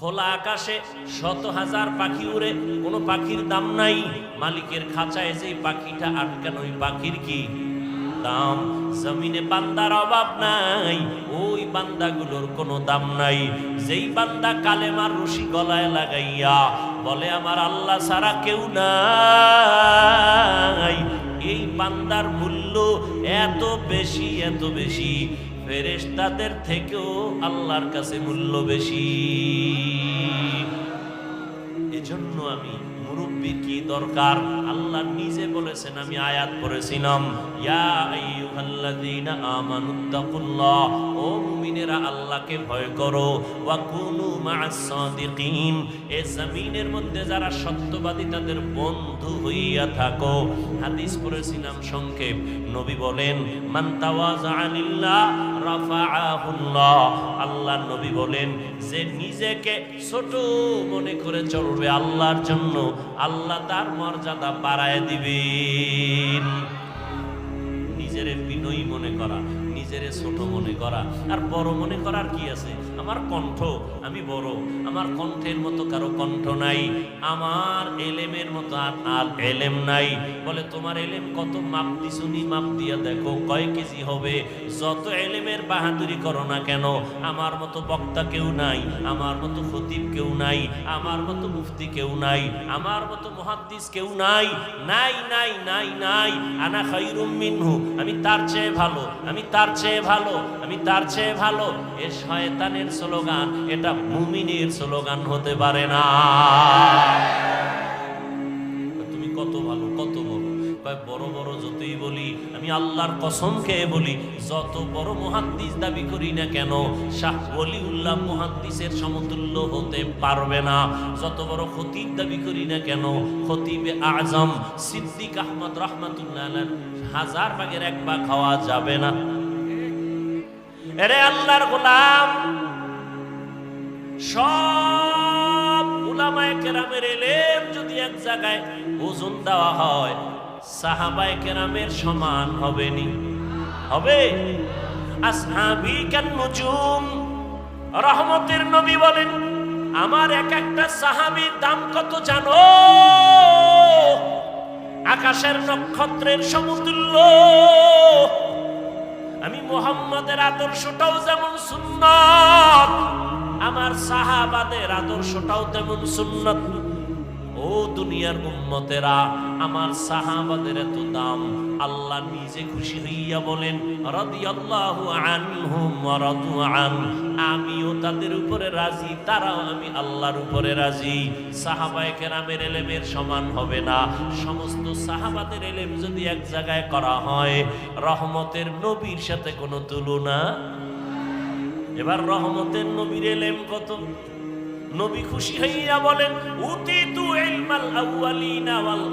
খোলা আকাশে শত হাজার পাখি উড়ে, কোনো পাখির দাম নাই। মালিকের খাঁচায় যে পাখিটা আটকানো ওই পাখির কি দাম? জমিনে বান্দার অভাব নাই, ওই বান্দাগুলোর কোনো দাম নাই। যেই বান্দা কালেমার রশি গলায় লাগাইয়া বলে, আমার আল্লাহ ছাড়া কেউ নাই। এই বান্দার মূল্য এত বেশি এত বেশি। ফেরেশতাদের থেকেও আল্লাহর কাছে মূল্য বেশি। এজন্য আমি মুরব্বীর কি দরকার? আল্লাহ নিজে বলেছেন, আমি আয়াত আমানুত্তাকুল্লাহ ও মুমিনেরা আল্লাহকে ভয় করো, ওয়া কুনু মা'আস সাদিকিন এ জমিনের মধ্যে যারা সত্যবাদী তাদের বন্ধু হইয়া থাকো। হাদিস পড়েছিলাম সংক্ষেপ। নবী বলেন, মান তাওয়াজা লিল্লাহ আল্লাহ নবী বলেন, যে নিজেকে ছোট মনে করে চলবে আল্লাহর জন্য, আল্লাহ তার মর্যাদা বাড়ায় দিবেন। নিজের বিনয়ী মনে করা নিজেরে ছোট মনে করা। আর বড় মনে করার কি আছে? আমার কণ্ঠ, আমি বড়। আমার কণ্ঠের মতো কারও কণ্ঠ নাই। আমার এলেমের মতো আর আর এলেম নাই। বলে, তোমার এলেম কত? মাপ দিছুনি মাপ দিয়া দেখো, কয় কেজি হবে? যত এলেমের বাহাদুরি করো না কেন? আমার মতো বক্তা কেউ নাই। আমার মতো খতিব কেউ নাই। আমার মতো মুফতি কেউ নাই। আমার মতো মুহাদ্দিস কেউ নাই। নাই নাই নাই নাই। আনা খাইরুম মিনহু। আমি তার চেয়ে ভালো। আমি তার চেয়ে ভালো, আমি তার চেয়ে ভালো, এ শয়তানের স্লোগান, এটা মুমিনের স্লোগান হতে পারে না। তুমি কত ভালো, কত বড়। বড় বড় যতই বলি, আমি আল্লাহর কসম খেয়ে বলি, যত বড় মুহাদ্দিস দাবি করি না কেন, শাহ ওলিউল্লাহ মুহাদ্দিসের সমতুল্য হতে পারবে না। যত বড় খতিব দাবি করি না কেন, খতিবে আজম, সিদ্দিক আহমদ রহমাতুল্লাহ হাজার ভাগের এক ভাগ হওয়া যাবে না। এরে আল্লাহর গোলাম। সব উলামায়ে কেরামের এলেম যদি এক জায়গায় ওজন দেওয়া হয়, সাহাবায়ে কেরামের সমান হবে নি হবে? আসহাবি কান নুজুম। রহমতের নবী বলেন, আমার এক একটা সাহাবির দাম কত জানো? আকাশের নক্ষত্রের সমতুল্য। আমি মোহাম্মদের আদর্শটাও যেমন সুন্নত, আমার সাহাবাদের আদর্শটাও তেমন সুন্নত। ও দুনিয়ার উম্মতেরা, আমার সাহাবাদের এত দাম। আল্লাহ নিজে খুশি হইয়া বলেন আমিও তাদের উপরে রাজি, তারাও আমি আল্লাহর উপরে রাজি। সাহাবায়ে কেরামের এলেমের সমান হবে না। সমস্ত সাহাবাদের এলেম যদি এক জায়গায় করা হয়, রহমতের নবীর সাথে কোনো তুলনা? এবার রহমতের নবীর এলেম কত? নবী খুশি হইয়া বলেন, উতিতু ইলমাল আউয়ালিনা ওয়াল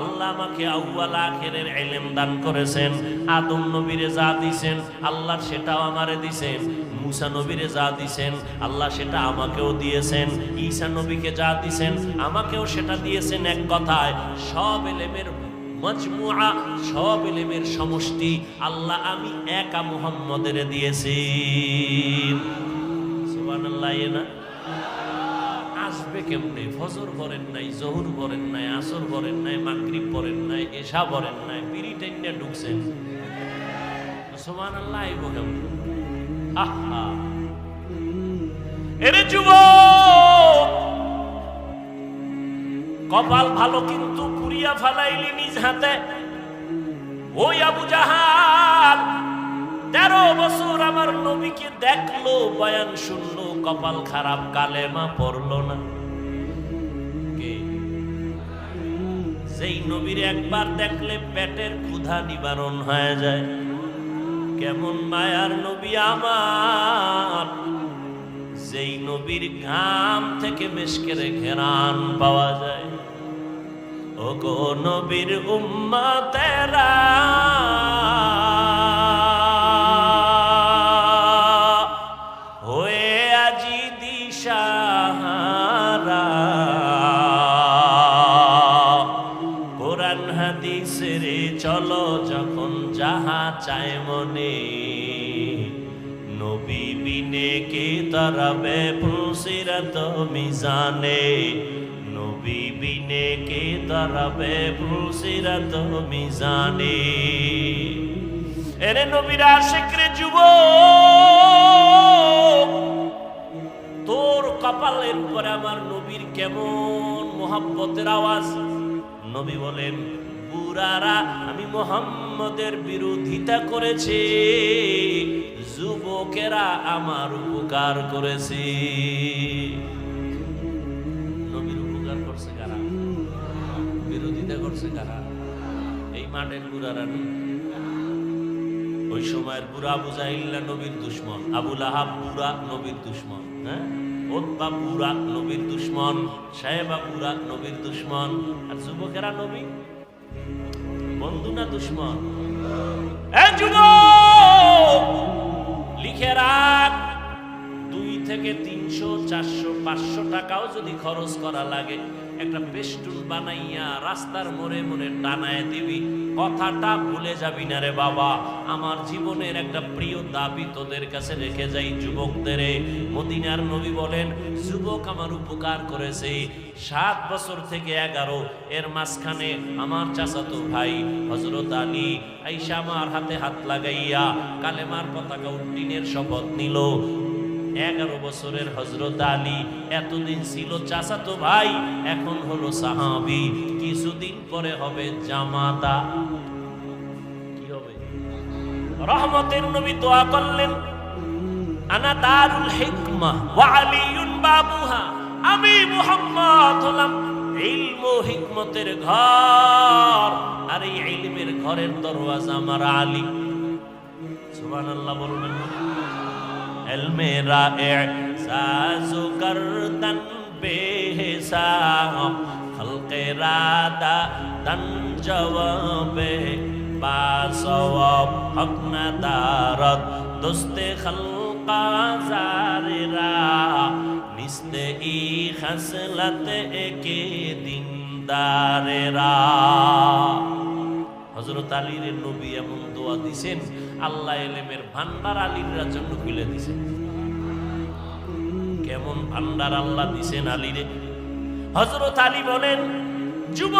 আল্লাহ আমাকে আউয়াল আখিরের ইলম দান করেছেন, আদম নবীরে যা দিছেন, আল্লাহ সেটাও আমারে দিছেন, মুসা নবীরে যা দিছেন, আল্লাহ সেটা আমাকেও দিয়েছেন, ঈসা নবীকে যা দিছেন, আমাকেও সেটা দিয়েছেন এক কথায়, সব এলেমের মজমুআ, সব এলেমের সমষ্টি আল্লাহ আমি একা মুহাম্মদের দিয়েছি। সুবহানাল্লাহ না? আসবে কেমনে? ফজর বলেন নাই, জহুর বলেন নাই, আসর বলেন নাই, মাগরিব বলেন নাই, এশা বলেন নাই টেন্ডে ঢুকছেন সুবহানাল্লাহ, আইব কেমন? আহা এরে যুবক! কপাল ভালো কিন্তু পুরিয়া ফালাইলি নিজ হাতে। ওই আবু জাহাল, তেরো বছর আমার নবীকে দেখল, বয়ান শুনলো, কপাল খারাপ, কালেমা পড়ল না। যেই নবীর একবার দেখলে পেটের ক্ষুধা নিবারণ হয়ে যায়। কেমন মায়ার নবী আমার। যেই নবীর ঘাম থেকে মেশকের ঘেরান পাওয়া যায়। ও গো নবীর উম্মা তেরা কোরআন, হাদিসের চলো, যখন যাহা চায় মনে। নবী বিনে কে তা দাঁড়াবে মিজানে। নবী বিনে কে দাঁড়াবে ফুলসিরাত মিজানে। এরে নবীরা শেখরে যুব তোর কপালের উপরে আমার নবীর কেমন মোহাব্বতের আওয়াজ? নবী বলেন, বুড়ারা, আমি মোহাম্মদের বিরোধিতা করেছে। যুবকেরা আমার উপকার করেছে। নবীর উপকার করছে কারা? বিরোধিতা করছে কারা? এই মাঠের বুড়ারা নেই। ওই সময়ের বুড়া বুঝাইল্লা নবীর দুশ্মন? আবুল আহাব বুড়া নবীর দুশ্মন হ্যাঁ? নবীর সাহেবা নবীর আর যুবকেরা নবী? লিখে রাখ, দুই থেকে তিনশো, চারশো, পাঁচশো টাকাও যদি খরচ করা লাগে, একটা পেস্টুন বানাইয়া রাস্তার মোড়ে মোড়ে টানায় দিবি। কথাটা ভুলে যাবি না রে বাবা। আমার জীবনের একটা প্রিয় দাবি তোদের কাছে রেখে যাই যুবকদের। মদিনার নবী বলেন, যুবক আমার উপকার করেছে। সাত বছর থেকে এগারো, এর মাঝখানে আমার চাচাতো ভাই হজরত আলী আইসা আমার হাতে হাত লাগাইয়া কালেমার পতাকা উড্ডিনের শপথ নিল। এগারো বছরের হজরত আলী এতদিন ছিল চাচাতো ভাই, এখন হলো সাহাবি। কিছুদিন পরে হবে জামাতা। কি হবে? রহমতের নবী দোয়া করলেন হিকমা ওয়া আমি হলাম হিকমতের ঘর। ঘরের দরওয়াজা আমার আলী। সুবহানাল্লাহ বলবেন मेरा सासु गर्दन बेहिसाब हल्के रादा तन जवाबे बासवाब हकन दारत दोस्ते खलका जारिरा निस्ते ई खसलत एके दिन দারেরা হজরত আলীর নবী এমন দোয়া দিছেন আল্লাহ এলেমের ভান্ডার আলীর জন্য খুলে দিছে। কেমন ভান্ডার আল্লাহ দিছেন আলীরে? হজরত আলী বলেন যুব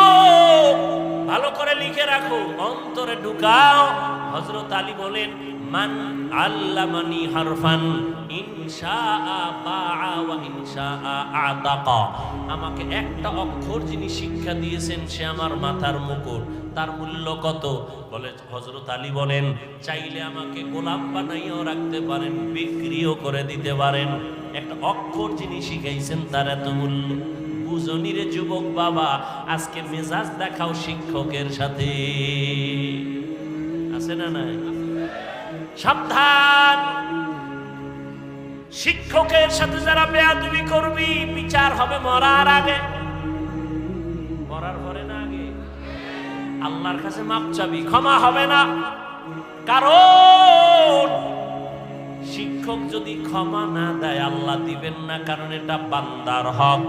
ভালো করে লিখে রাখো, অন্তরে ঢুকাও। হজরত আলী বলেন, মান আল্লামানি হারফান আমাকে একটা অক্ষর যিনি শিক্ষা দিয়েছেন, সে আমার মাথার মুকুট। তার মূল্য কত? বলে হজরত আলী বলেন, চাইলে আমাকে গোলাম বানাইয়াও রাখতে পারেন, বিক্রিও করে দিতে পারেন। একটা অক্ষর যিনি শিখাইছেন তার এত মূল্য। বুঝনি রে যুবক বাবা, আজকে মেজাজ দেখাও শিক্ষকের সাথে। আছে না নাই? সাবধান! শিক্ষকের সাথে যারা বেয়াদবি করবি, বিচার হবে মরার আগে। আল্লাহর কাছে মাপ চাবি, ক্ষমা হবে না। কারণ শিক্ষক যদি ক্ষমা না দেয়, আল্লাহ দিবেন না, কারণ এটা বান্দার হক।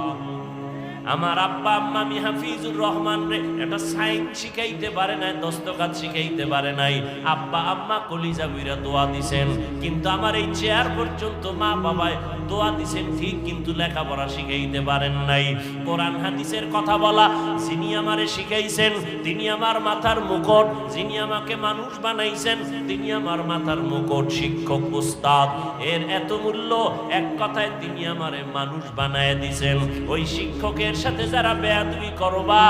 আমার আব্বা আম্মা মি হাফিজুর রহমান রে, এটা সাইন্স শিখাইতে পারে নাই দস্তকাত শিখাইতে পারে নাই। আব্বা আম্মা কলিজা বুইরা দোয়া দিছেন, কিন্তু আমার এই চেয়ার পর্যন্ত মা বাবায় দোয়া দিছেন, ঠিক কিন্তু লেখাপড়া শিখাইতে পারেন নাই। কোরআন হাদিসের কথা বলা, যিনি আমারে শিখাইছেন, তিনি আমার মাথার মুকুট, যিনি আমাকে মানুষ বানাইছেন, তিনি আমার মাথার মুকুট, শিক্ষক, উস্তাদ। এর এত মূল্য, এক কথায় তিনি আমারে মানুষ বানায় দিছেন। ওই শিক্ষকের সাথে যারা বেয়াদবি করবা,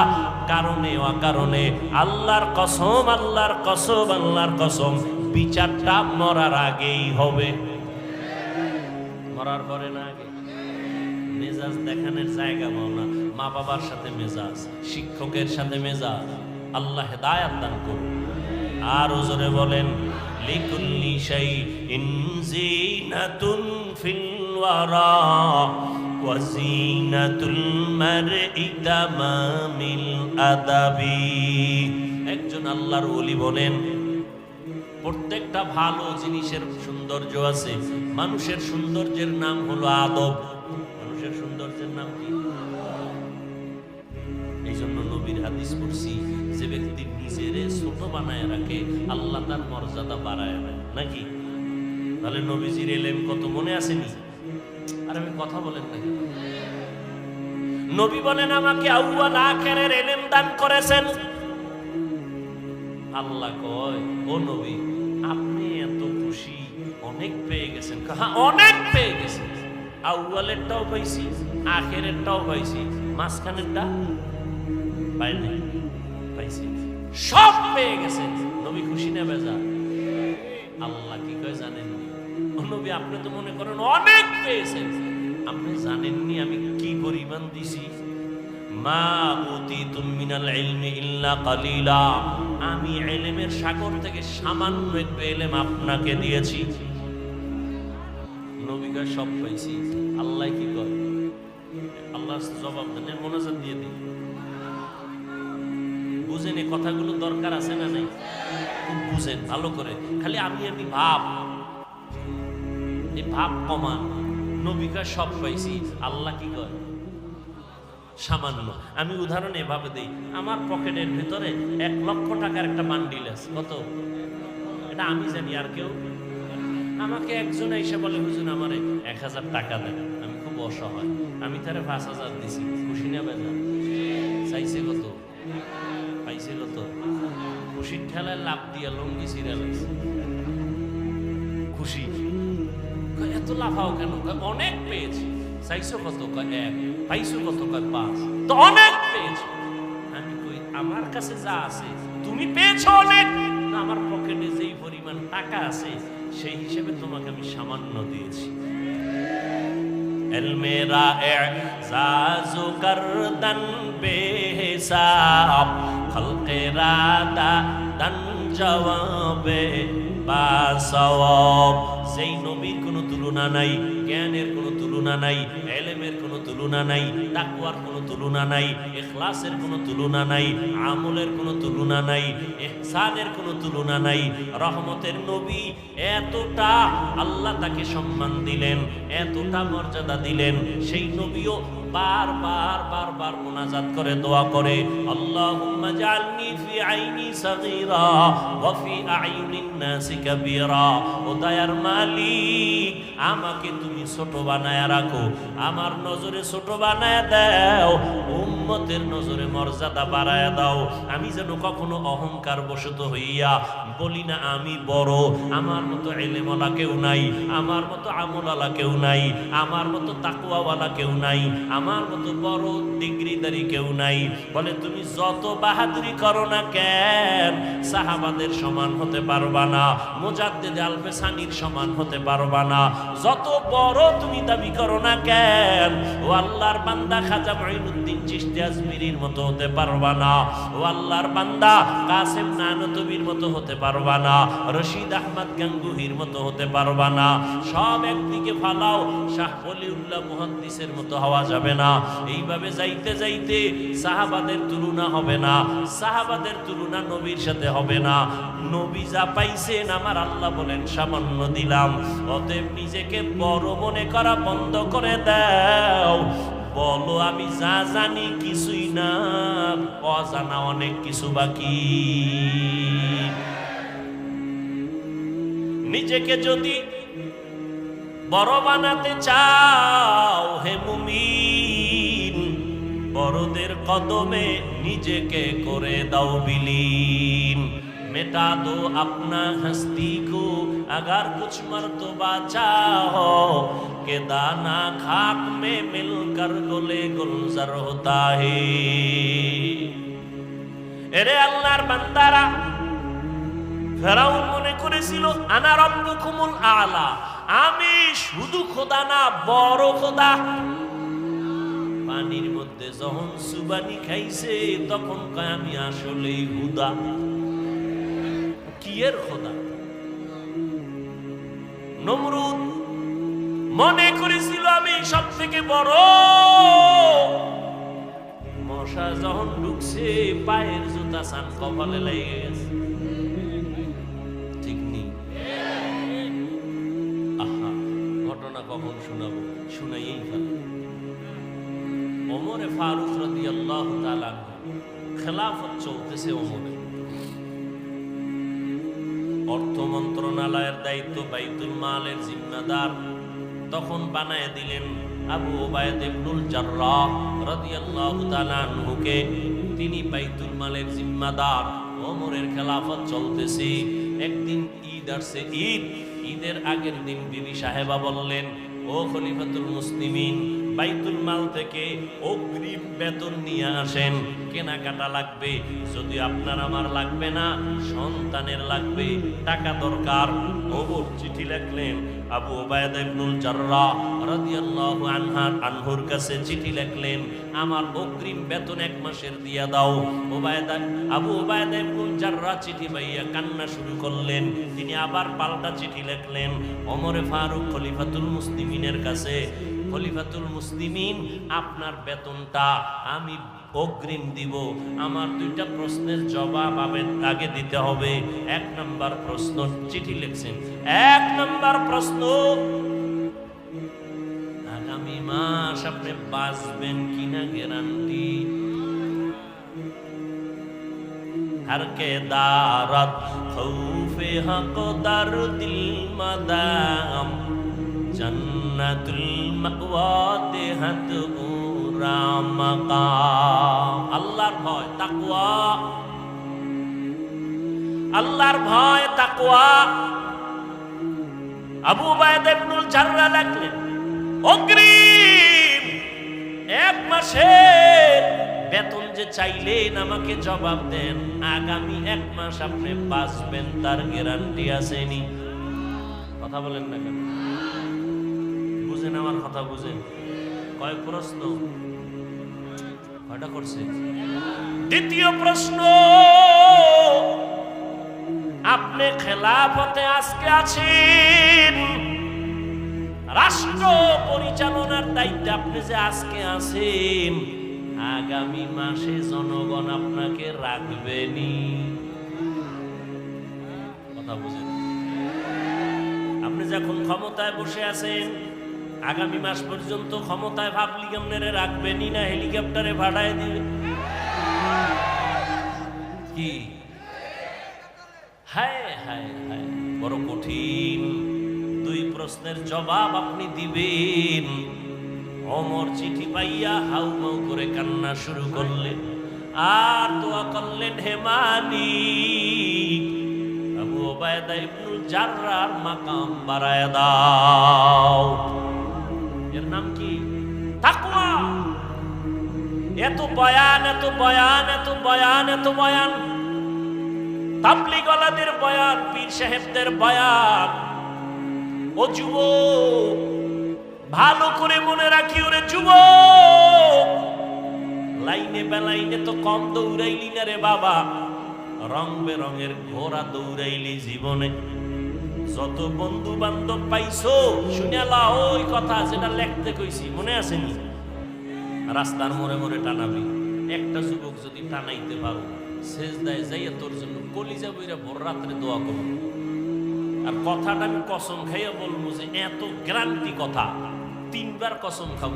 কারণে অকারণে আল্লাহর কসম আল্লাহর কসম আল্লাহর কসম, বিচারটা মরার আগেই হবে। মরার পরে না আগে? মেজাজ দেখানোর জায়গা পাও না। মা বাবার সাথে মেজাজ, শিক্ষকের সাথে মেজাজ, আল্লাহ হেদায়াত দান করুন। আর ওজরে বলেন, লিকুল্লি শাই ইনজিনাতুন ফিল ওয়ারা। ওয়াজিনাতুল মারই তামামিল আদাবি একজন আল্লাহর ওলি বলেন, প্রত্যেকটা ভালো জিনিসের সৌন্দর্য আছে। মানুষের সৌন্দর্যের নাম হলো আদব। মানুষের সৌন্দর্যের নাম কি? এই জন্য নবীর হাদিস পড়ছি, যে ব্যক্তি নিজেরে ছোট বানায় রাখে, আল্লাহ তার মর্যাদা বাড়ায় নাকি? তাহলে নবীজির এলেম কত মনে আসেনি? আমি কথা বলেন না কেন? নবী বলেন, আমাকে আউয়াল আখেরের এলেম দান করেছেন। আল্লাহ কয়, ও নবী, আপনি এত খুশি, অনেক পেয়ে গেছেন। হ্যাঁ অনেক পেয়ে গেছেন। আউয়ালেরটাও পাইছি, আখেরেরটাও পাইছি, মাঝখানেরটা পাই নাই পাইছি। সব পেয়ে গেছেন। নবী খুশি না বেজা? আল্লাহ কি কয় জানেননি ও নবী, আপনি তো মনে করেন অনেক পেয়েছেন। আপনি জানেননি আমি কি পরিমাণ দিছি? মা উতিতুম মিনাল ইলমি ইল্লা কালিলা। আমি ইলমের সাগর থেকে সামান্য একটু ইলম আপনাকে দিয়েছি। নবীকা সব পাইছি। আল্লাহ কি কয়? আল্লাহ জবাব দেন। মোনাজাত দিয়ে দিই। বুঝেন কথাগুলো দরকার আছে না নাই? খুব বুঝেন, ভালো করে। খালি আমি আমি ভাব। এই ভাব কমান। নবিকা সব পাইছি। আল্লাহ কি কয়? সামান্য। আমি উদাহরণ এভাবে দিই। আমার পকেটের ভিতরে এক লক্ষ টাকার একটা বান্ডিল আছে। কত? এটা আমি জানি, আর কেউ? আমাকে একজন এসে বলে, হুজুর, আমার এক হাজার টাকা দেন। আমি খুব অসহায়। আমি তারে পাঁচ হাজার দিছি। খুশি নেবে না চাইছে কত? পাইছে কত? খুশির ঠেলায় লাভ দিয়া লঙ্গি সিরিয়াল খুশি। এত লাফাও কেন? অনেক পেয়েছি। চাইছো কত? এক। পাইছো কত? পাঁচ। তো অনেক পেয়েছি। আমি কই, আমার কাছে যা আছে, তুমি পেয়েছ অনেক। আমার পকেটে যেই পরিমাণ টাকা আছে, সেই হিসেবে তোমাকে আমি সামান্য দিয়েছি। মেরা এজাজু করদন বেহিসাব খলকে রাদা দন সেই নবীর কোনো তুলনা নাই, জ্ঞানের কোনো তুলনা নাই, এলেমের কোনো তুলনা নাই, তাকওয়ার কোনো তুলনা নাই, ইখলাসের কোনো তুলনা নাই, আমলের কোনো তুলনা নাই, ইহসানের কোনো তুলনা নাই, রহমতের নবী এতটা আল্লাহ তাকে সম্মান দিলেন, এতটা মর্যাদা দিলেন, সেই নবীও মোনাজাত করে দোয়া করে, আল্লাহুম্মা ফি আইনি সাগীরা ওয়া ফি আইনিন নাসি কাবীরা। ও দয়ার মালিক, আমাকে তুমি ছোট বানায়া রাখো, আমার নজরে ছোট বানায়া দাও, উম্মতের নজরে মর্যাদা বাড়ায়া দাও। আমি যেন কখনো অহংকার বশত হইয়া বলি না, আমি বড়, আমার মতো এলেমওয়ালা কেউ নাই, আমার মতো আমলালা কেউ নাই, আমার মতো তাকুয়াওয়ালা কেউ নাই আমার মতো বড় ডিগ্রিদারি কেউ নাই। বলে, তুমি যত বাহাদুরি করো না কেন, সাহাবাদের সমান হতে পারবা না, মুজাদ্দেদ আলফে সানির সমান হতে পারবা না। যত বড় তুমি দাবি করো না কেন, ও আল্লাহর বান্দা খাজা মাইনুদ্দিন চিশতি আজমিরির মতো হতে পারবা না। ও আল্লাহর বান্দা কাসেম নানতবির মতো হতে পারবা না। রশিদ আহমদ গাঙ্গুহির মতো হতে পারবা না। সব একদিকে ফালাও, শাহ ওলিউল্লাহ মুহাদ্দিসের মতো হওয়া যাবে না। এইভাবে যাইতে যাইতে সাহাবাদের তুলনা হবে না। সাহাবাদের তুলনা নবীর সাথে হবে না। নবী যা পাইছেন আমার আল্লাহ বলেন, সামান্য দিলাম। অতএব নিজেকে বড় মনে করা বন্ধ করে দাও। বলো, আমি যা জানি কিছুই না, অজানা অনেক কিছু বাকি। নিজেকে যদি বড় বানাতে চাও হে মুমিন বড়দের কদমে নিজেকে করে দাও বিলীন মেটা দো আপনা হস্তি को अगर कुछ मर्तबा चाहो के दाना खाक में मिलकर गोले गुलजार होता है এরে আল্লাহর বান্দারা ফেরাউন মনে করেছিল আনা রব্বুকুমুল আলা আমি শুধু খোদা না, বড় খোদা। পানির মধ্যে যখন সুবানি খাইছে, তখন কয়, আমি আসলেই হুদা। কি এর খোদা? নমরুদ, মনে করেছিল আমি সব থেকে বড়। মশা যখন ঢুকছে, পায়ের জুতা সান কপালে লেগে গেছে। কখন ফারুক রদি আল্লাহ চলতেছে অর্থ মন্ত্রণালয়ের দায়িত্ব বাইতুল মালের জিম্মাদার। তখন বানায় দিলেন আবু ওবায়দ ইবনুল তিনি বাইতুল মালের জিম্মাদার। ওমরের খেলাফত চলতেছে। একদিন ঈদ আসছে, ঈদ। ঈদের আগের দিন বিবি সাহেবা বললেন, ও খলিফাতুল মুসলিমিন, বাইতুল মাল থেকে অগ্রিম বেতন নিয়ে আসেন। কেনাকাটা লাগবে। যদি আপনার আমার লাগবে না, সন্তানের লাগবে। টাকা দরকার। খবর চিঠি লিখলেন আবু ওবায়দা ইবনুল জাররাহ রাদিয়াল্লাহু আনহার কাছে চিঠি লিখলেন, আমার অগ্রিম বেতন এক মাসের দিয়া দাও। ওবায়দা আবু ওবায়দা ইবনুল জাররাহ চিঠি পাইয়া কান্না শুরু করলেন। তিনি আবার পাল্টা চিঠি লিখলেন, ওমরে ফারুক খলিফাতুল মুসলিমিনের কাছে খলিফাতুল মুসলিমিন, আপনার বেতনটা আমি অগ্রিম দিব। আমার দুইটা প্রশ্নের জবাব আগে দিতে হবে। এক নম্বর প্রশ্ন, চিঠি লিখছেন। এক নম্বর প্রশ্ন, আগামী মাস আপনি বাঁচবেন কিনা গ্যারান্টি? ہر کے دارت خوف حق در دل জন্নতুল মাওয়াতে হাত আল্লাহর ভয় তাকুয়া আল্লাহর ভয় তাকুয়া আবু বায়দ ইবনুল জাররা লাগলে অগ্রিম এক মাসের বেতন যে চাইলেন আমাকে জবাব দেন, আগামী এক মাস আপনি বাঁচবেন, তার গ্যারান্টি আসেনি। কথা বলেন না কেন? বুঝেন আমার কথা বুঝেন কয় প্রশ্ন। কয়টা করছে? দ্বিতীয় প্রশ্ন। আপনি খেলাফতে আজকে আছেন। রাষ্ট্র পরিচালনার দায়িত্বে আপনি যে আজকে আছেন, আগামী মাসে জনগণ আপনাকে রাখবেনি কথা বুঝেন। আপনি যখন ক্ষমতায় বসে আছেন আগামী মাস পর্যন্ত ক্ষমতায় ভাবলি আপনারে রাখবেনি না হেলিকপ্টারে ভাড়ায় দিবে। কি? হায় হায় হায়, বড় কঠিন। দুই প্রশ্নের জবাব আপনি দিবেন। অমর চিঠি পাইয়া হাউ মাউ করে কান্না শুরু করলেন আর দোয়া করলেন হেমানি আবু ওবায়দা ইবনুল জাররার মাকাম বাড়ায় দাও। এর নাম কি? তাকওয়া। এত বয়ান এত বয়ান এত বয়ান এত বয়ান। তাবলিগলাদের বয়ান, পীর সাহেবদের বয়ান। ও যুব ভালো করে মনে রাখি ওরে যুব লাইনে বেলাইনে তো কম দৌড়াইলি না রে বাবা। রং বেরঙের ঘোড়া দৌড়াইলি জীবনে। যত বন্ধু বান্ধব পাইছো শুনালা ওই কথা যেটা লেখতে কইছি, মনে আছে আসেনি রাস্তার মোড়ে মোড়ে টানাবি। একটা যুবক যদি টানাইতে পারো শেষ দায় যাইয়া তোর জন্য কলিজা বইরা ভোর রাত্রে দোয়া করব। আর কথাটা আমি কসম খাইয়া বলব যে, এত গ্রান্তি কথা, তিনবার কসম খাব।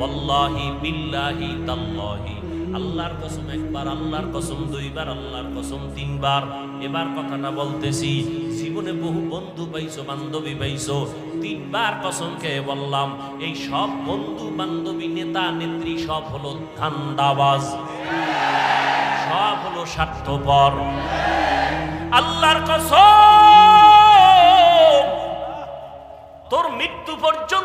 বল্লাহি বিল্লাহি তাল্লাহি, আল্লাহর কসম একবার, আল্লাহর কসম দুইবার, আল্লাহর কসম তিনবার। এবার কথাটা বলতেছি জীবনে বহু বন্ধু পাইছো, বান্ধবী পাইছো, তিনবার কসম খেয়ে বললাম, এই সব বন্ধু বান্ধবী নেতা নেত্রী সব হলো ধান্দাবাজ। সব হলো স্বার্থপর। আল্লাহর কসম, তোর মৃত্যু পর্যন্ত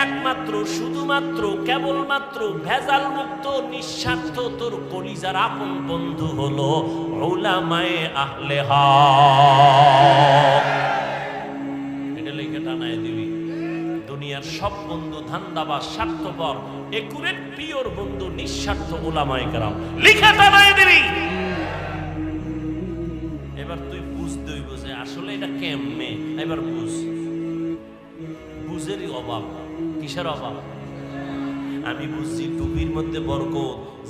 একমাত্র, শুধুমাত্র, কেবলমাত্র ভেজাল মুক্ত নিঃস্বার্থ তোর কলিজার আপন বন্ধু হলো ওলামায়ে আহলে হক। এটা দিবি। দুনিয়ার সব বন্ধু ধান্দাবাজ, স্বার্থপর, একুরেট, পিওর বন্ধু, নিঃস্বার্থ ওলামায়ে কেরাম। লিখে টানায় দিবি। এবার তুই বুঝতে হইব যে আসলে এটা কেমনে? এবার বুঝ। বুঝেরই অভাব, কিসের অভাব? আমি বুঝছি টুপির মধ্যে বরক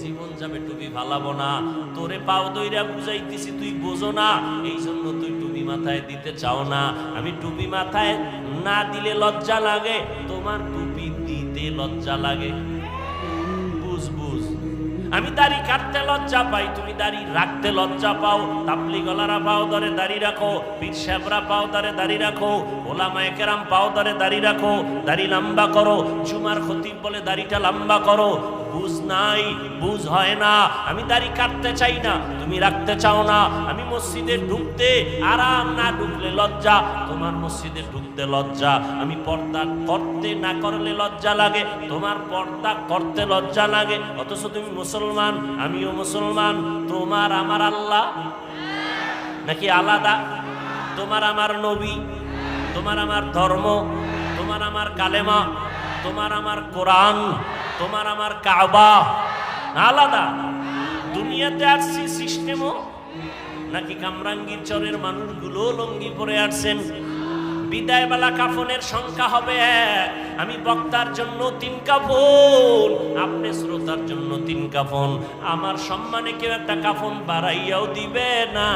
জীবন যাবে টুপি ভালাবো না, তোরে পাও দইরা বুঝাইতেছি, তুই বোঝো না এই জন্য তুই টুপি মাথায় দিতে চাও না। আমি টুপি মাথায় না দিলে লজ্জা লাগে, তোমার টুপি দিতে লজ্জা লাগে। আমি দাড়ি কাটতে লজ্জা পাই, তুমি দাড়ি রাখতে লজ্জা পাও তাপলি গলারা পাও ধরে দাড়ি রাখো, পীর সাহেবরা পাও ধরে দাড়ি রাখো ওলামায়ে কেরাম পাও ধরে দাড়ি রাখো, দাড়ি লম্বা করো চুমার খতিব বলে দাড়িটা লম্বা করো বুঝ নাই, বুঝ হয় না। আমি দাড়ি কাটতে চাই না, তুমি রাখতে চাও না। আমি মসজিদে ঢুকতে আরাম না ঢুকলে লজ্জা। তোমার মসজিদে ঢুকতে লজ্জা। আমি পর্দা করতে না করলে লজ্জা লাগে। তোমার পর্দা করতে লজ্জা লাগে। অথচ তুমি মুসলমান, আমিও মুসলমান। তোমার আমার আল্লাহ? নাকি আলাদা? তোমার আমার নবী? তোমার আমার ধর্ম? তোমার আমার কালেমা? তোমার আমার কোরআন? তোমার আমার কাবা। আলাদা। দুনিয়াতে আসছি সিস্টেমও নাকি কামরাঙ্গীর চরের মানুষগুলো লঙ্গি পরে আসছেন? বিদায়বেলা কাফনের সংখ্যা হবে এক। আমি বক্তার জন্য তিন কাফন। আপনি শ্রোতার জন্য তিন কাফন। আমার সম্মানে কেউ একটা কাফন বাড়াইয়াও দিবে না।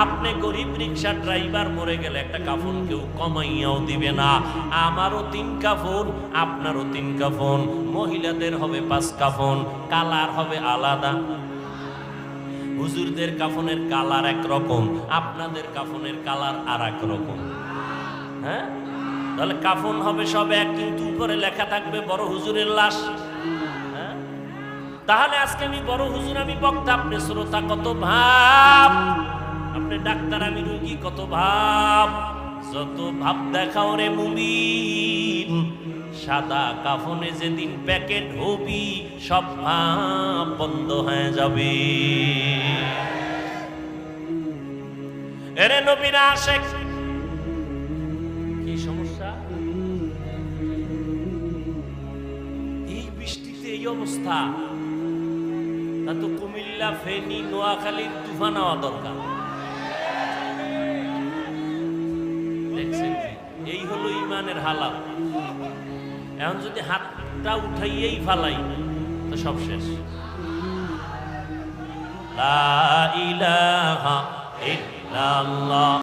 আপনি গরিব রিক্সা ড্রাইভার মরে গেলে একটা কাফন কেউ কমাইয়াও দিবে না। আমারও তিন কাফন, আপনারও তিন কাফন। মহিলাদের হবে পাঁচ কাফন, কালার হবে আলাদা। হুজুরদের কাফনের কালার একরকম, আপনাদের কাফনের কালার আর রকম। হ্যাঁ? তাহলে কাফন হবে সব এক, কিন্তু উপরে লেখা থাকবে বড় হুজুরের লাশ। হ্যাঁ? তাহলে আজকে আমি বড় হুজুর, আমি বক্তা, আপনি শ্রোতা, কত ভাব। আপনি ডাক্তার, আমি রুগী, কত ভাব। যত ভাব দেখাও রে মুমিন সাদা কাফনে যেদিন প্যাকেট হবি, সব ভাব বন্ধ হয়ে যাবে। এরে নবীরা আশেখ অবস্থা। তা তো কুমিল্লা, ফেনী, নোয়াখালীর তুফান হওয়া দরকার। এই হলো ইমানের হালাত এখন যদি হাতটা উঠাইয়েই ফালাই, তো সব শেষ। লা ইলাহা ইল্লাল্লাহ।